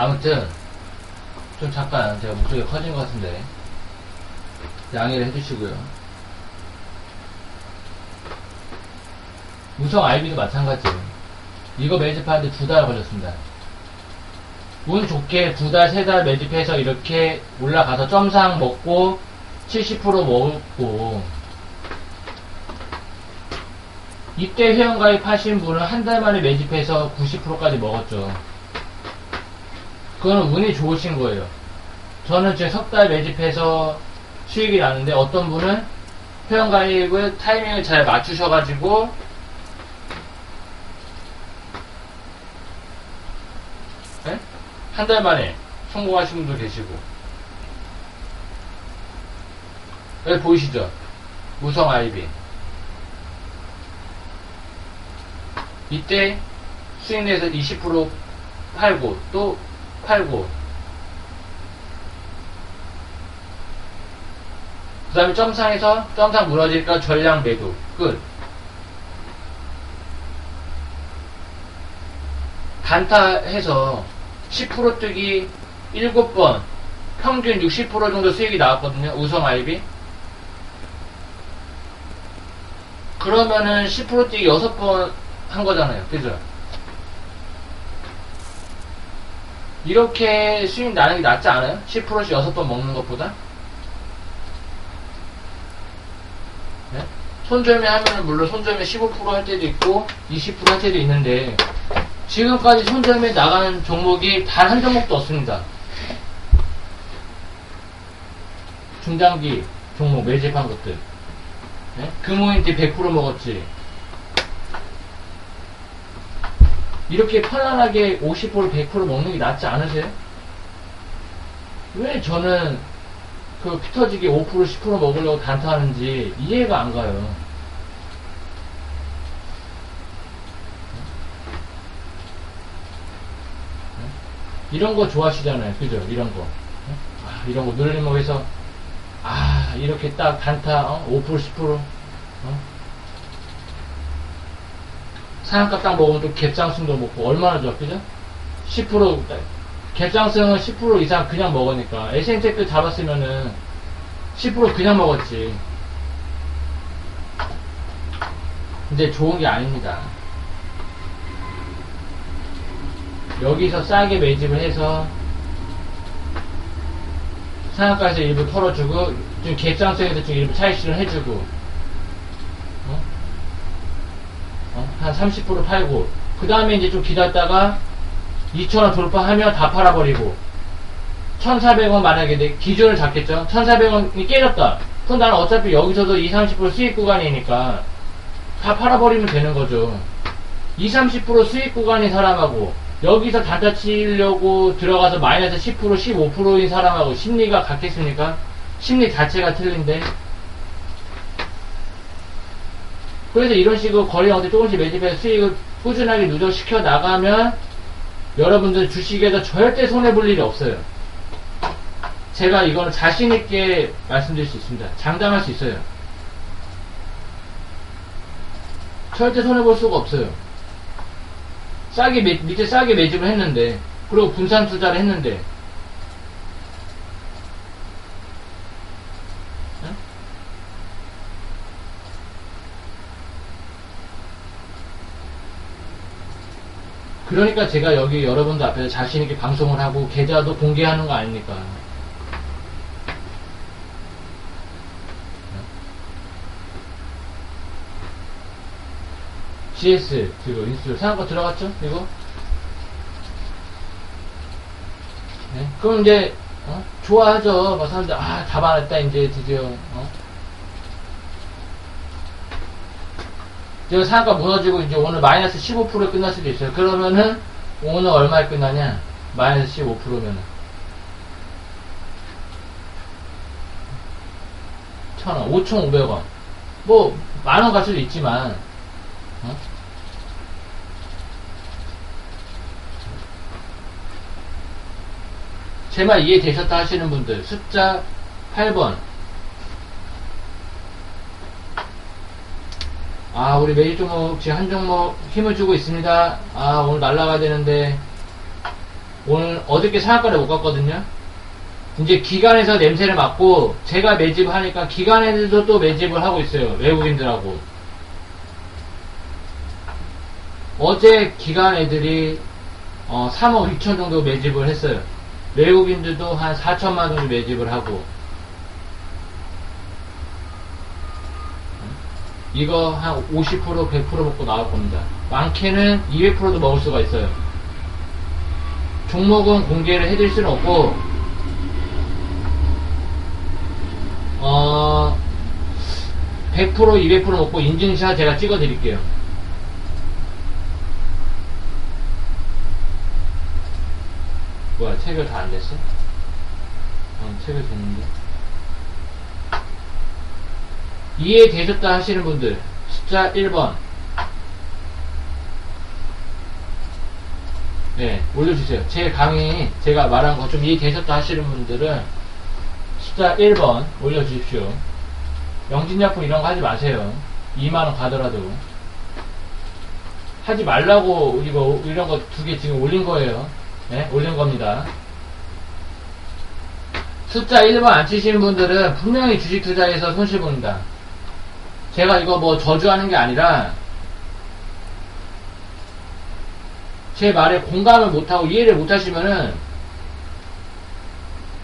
아무튼 좀 잠깐 제가 목소리가 커진 것 같은데 양해를 해주시고요. 우성 아이비도 마찬가지예요. 이거 매집하는데 두 달 걸렸습니다. 운 좋게 두 달, 세 달 매집해서 이렇게 올라가서 점상 먹고 70% 먹고 이때 회원가입 하신 분은 한 달 만에 매집해서 90%까지 먹었죠. 그거는 운이 좋으신 거예요. 저는 지금 석 달 매집해서 수익이 나는데 어떤 분은 회원가입을 타이밍을 잘 맞추셔가지고 한달 만에 성공하신 분도 계시고 여기 보이시죠? 우성 아이비 이때 수익 내에서 20% 팔고 또 팔고 그 다음에 점상에서 점상 무너지니까 전량 매도 끝. 단타해서 10% 뜨기 7번. 평균 60% 정도 수익이 나왔거든요. 우성 아이비. 그러면은 10% 뛰기 6번 한 거잖아요. 그죠 이렇게 수익 나는 게 낫지 않아요? 10%씩 6번 먹는 것보다 네? 손절매 하면은 물론 손절매 15%할 때도 있고 20%할 때도 있는데 지금까지 손절매 나가는 종목이 단 한 종목도 없습니다. 중장기 종목 매집한 것들. 네? 금호인티 100% 먹었지. 이렇게 편안하게 50% 100% 먹는 게 낫지 않으세요? 왜 저는 그 피터지게 5% 10% 먹으려고 단타하는지 이해가 안 가요. 이런 거 좋아하시잖아요. 그죠? 이런 거. 아, 이런 거 눌리면 해서, 아, 이렇게 딱 단타, 어? 5%, 10%, 어? 상한가 딱 먹으면 또 갭장승도 먹고, 얼마나 좋아, 그죠? 10%, 갭장승은 10% 이상 그냥 먹으니까, 에센텍도 잡았으면은, 10% 그냥 먹었지. 근데 좋은 게 아닙니다. 여기서 싸게 매집을 해서 상한가에서 일부 털어주고 좀 갭상승에서 좀 일부 차익실을 해주고 어? 어? 한 30% 팔고 그 다음에 이제 좀 기다렸다가 2,000원 돌파하면 다 팔아버리고 1,400원 만약에 내 기준을 잡겠죠? 1,400원이 깨졌다. 그럼 나는 어차피 여기서도 2, 30% 수익 구간이니까 다 팔아버리면 되는 거죠. 2, 30% 수익 구간인 사람하고 여기서 단타 치려고 들어가서 마이너스 10% 15%인 사람하고 심리가 같겠습니까? 심리 자체가 틀린데 그래서 이런 식으로 거래 형태 조금씩 매집해서 수익을 꾸준하게 누적시켜 나가면 여러분들 주식에서 절대 손해볼 일이 없어요. 제가 이거는 자신있게 말씀드릴 수 있습니다. 장담할 수 있어요. 절대 손해볼 수가 없어요. 싸게 매, 밑에 싸게 매집을 했는데 그리고 분산 투자를 했는데 그러니까 제가 여기 여러분들 앞에서 자신있게 방송을 하고 계좌도 공개하는 거 아닙니까? GS 그리고 인수 상한가 들어갔죠? 이거 네? 그럼 이제 어? 좋아하죠. 막 사람들 아 잡아냈다 이제 드디어 어? 제가 상한가 무너지고 이제 오늘 마이너스 15%에 끝날 수도 있어요. 그러면은 오늘 얼마에 끝나냐? 마이너스 15%면은 천원, 5,500원. 뭐, 만원 갈 수도 있지만, 어? 제 말 이해되셨다 하시는 분들 숫자 8번 아 우리 매일 종목 지금 한 종목 힘을 주고 있습니다 아 오늘 날라가야 되는데 오늘 어저께 상한가를 못 갔거든요. 이제 기관에서 냄새를 맡고 제가 매집을 하니까 기관에도 또 매집을 하고 있어요. 외국인들하고. 어제 기관 애들이 어, 3억 6천 정도 매집을 했어요. 외국인들도 한 4천만 정도 매집을 하고. 이거 한 50% 100% 먹고 나올 겁니다. 많게는 200%도 먹을 수가 있어요. 종목은 공개를 해드릴 수는 없고, 어, 100% 200% 먹고 인증샷 제가 찍어 드릴게요. 뭐야, 체결 다 안 됐어? 어, 체결 됐는데. 이해되셨다 하시는 분들, 숫자 1번. 네, 올려주세요. 제 강의, 제가 말한 거 좀 이해되셨다 하시는 분들은 숫자 1번 올려주십시오. 영진약품 이런 거 하지 마세요. 2만원 가더라도. 하지 말라고 이거, 이런 거 두 개 지금 올린 거예요. 네, 올린 겁니다. 숫자 1번 안 치시는 분들은 분명히 주식 투자에서 손실 봅니다. 제가 이거 뭐 저주하는 게 아니라 제 말에 공감을 못하고 이해를 못하시면은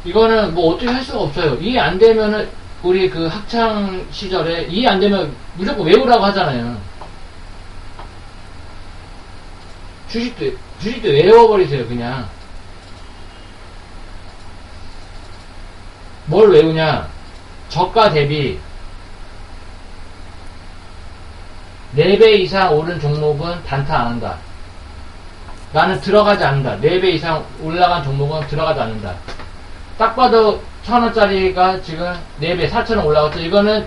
이거는 뭐 어떻게 할 수가 없어요. 이해 안 되면은 우리 그 학창 시절에 이해 안 되면 무조건 외우라고 하잖아요. 주식도 주식도 외워버리세요 그냥. 뭘 외우냐? 저가 대비 4배 이상 오른 종목은 단타 안 한다. 나는 들어가지 않는다. 4배 이상 올라간 종목은 들어가지 않는다. 딱 봐도 1000원짜리가 지금 4배, 4,000원 올라갔죠. 이거는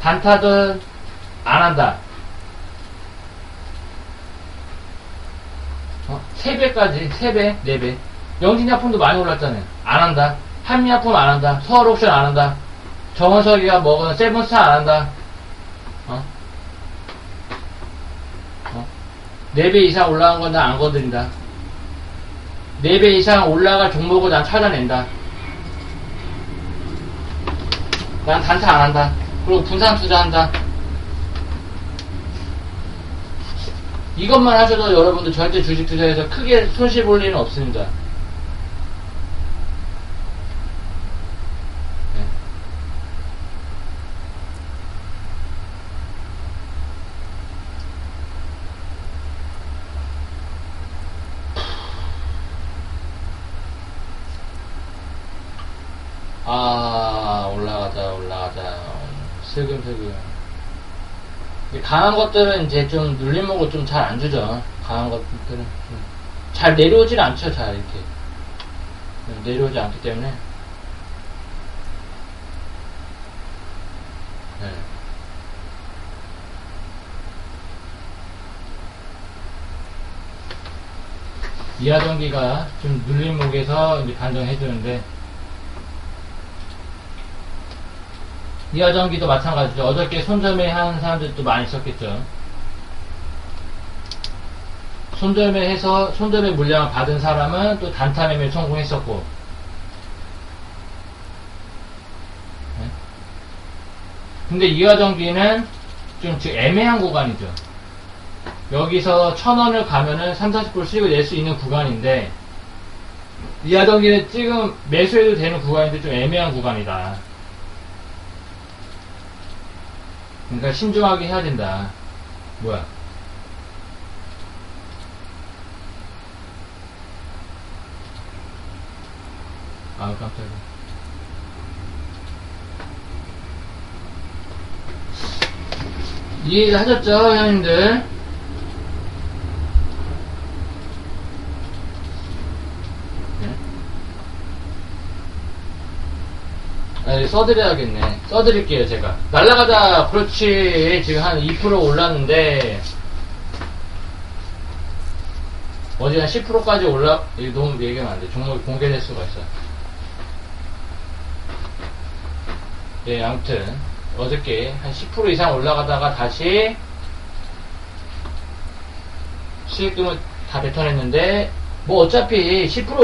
단타든 안 한다. 어? 3배까지, 3배, 4배. 영진약품도 많이 올랐잖아요. 안 한다. 한미약품 안 한다. 서울옵션 안 한다. 정원석이가 먹은 세븐스타 안 한다. 어? 어? 4배 이상 올라간 건 난 안 건드린다. 4배 이상 올라갈 종목을 난 찾아낸다. 난 단타 안 한다. 그리고 분산 투자한다. 이것만 하셔도 여러분들 절대 주식 투자에서 크게 손실 볼 일은 없습니다. 아 올라가자 올라가자. 슬금슬금. 강한 것들은 이제 좀 눌림목을 좀 잘 안 주죠. 강한 것들은 좀잘 내려오질 않죠 잘 이렇게. 내려오지 않기 때문에. 네. 이하전기가 좀 눌림목에서 이제 반등해 주는데 이하전기도 마찬가지죠. 어저께 손절매 하는 사람들도 많이 있었겠죠. 손절매 해서 손절매 물량을 받은 사람은 또 단타 매매 성공했었고. 네. 근데 이하전기는 좀 애매한 구간이죠. 여기서 천 원을 가면은 3, 40% 수익을 낼 수 있는 구간인데, 이하전기는 지금 매수해도 되는 구간인데 좀 애매한 구간이다. 그러니까 신중하게 해야 된다. 뭐야? 아 깜짝이야. 이해하셨죠, 형님들? 아, 써드려야겠네. 써드릴게요, 제가. 날라가자, 그렇지. 지금 한 2% 올랐는데, 어제 한 10%까지 올라, 너무 얘기하면 안 돼. 종목이 공개될 수가 있어. 예, 아무튼, 어저께 한 10% 이상 올라가다가 다시 수익금을 다 뱉어냈는데, 뭐 어차피 10%